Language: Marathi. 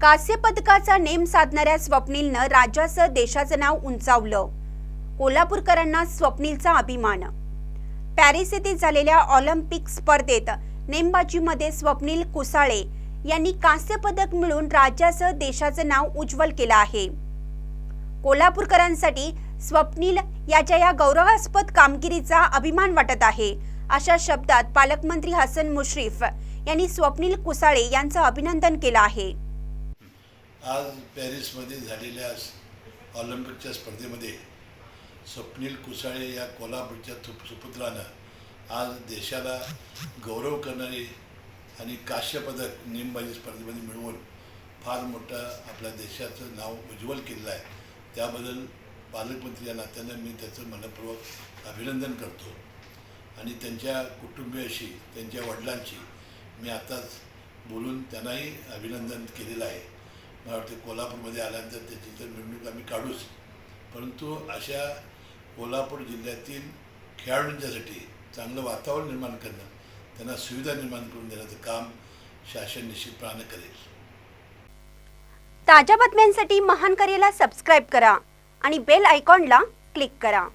कांस्य पदकाचा नेम साधणाऱ्या स्वप्नीलनं राज्यासह देशाचं नाव उंचावलं. कोल्हापूरकरांना स्वप्नीलचा अभिमान. पॅरिस येथे झालेल्या ऑलिम्पिक स्पर्धेत नेमबाजीमध्ये स्वप्नील कुसाळे यांनी कांस्य पदक मिळवून राज्यासह देशाचं नाव उज्ज्वल केलं आहे. कोल्हापूरकरांसाठी स्वप्नील याच्या या गौरवास्पद कामगिरीचा अभिमान वाटत आहे अशा शब्दात पालकमंत्री हसन मुश्रीफ यांनी स्वप्नील कुसाळे यांचं अभिनंदन केलं आहे. आज पॅरिसमध्ये झालेल्या ऑलिम्पिकच्या स्पर्धेमध्ये स्वप्नील कुसाळे या कोल्हापूरच्या थुप सुपुत्रानं आज देशाला गौरव करणारी आणि काश्यपदक नेमबाजी स्पर्धेमध्ये मिळवून फार मोठं आपल्या देशाचं नाव उज्ज्वल केलेलं आहे. त्याबद्दल पालकमंत्री या नात्यानं मी त्याचं मनपूर्वक अभिनंदन करतो. आणि त्यांच्या कुटुंबियाशी त्यांच्या वडिलांशी मी आताच बोलून त्यांनाही अभिनंदन केलेलं आहे. मला वाटतं कोल्हापूरमध्ये आल्यानंतर त्याची तर निवडणूक आम्ही काढूच. परंतु अशा कोल्हापूर जिल्ह्यातील खेळाडूंच्यासाठी चांगलं वातावरण निर्माण करणं त्यांना सुविधा निर्माण करून देण्याचं काम शासन निश्चितपणाने करेल. ताज्या बातम्यांसाठी महान करेला सबस्क्राईब करा आणि बेल आयकॉनला क्लिक करा.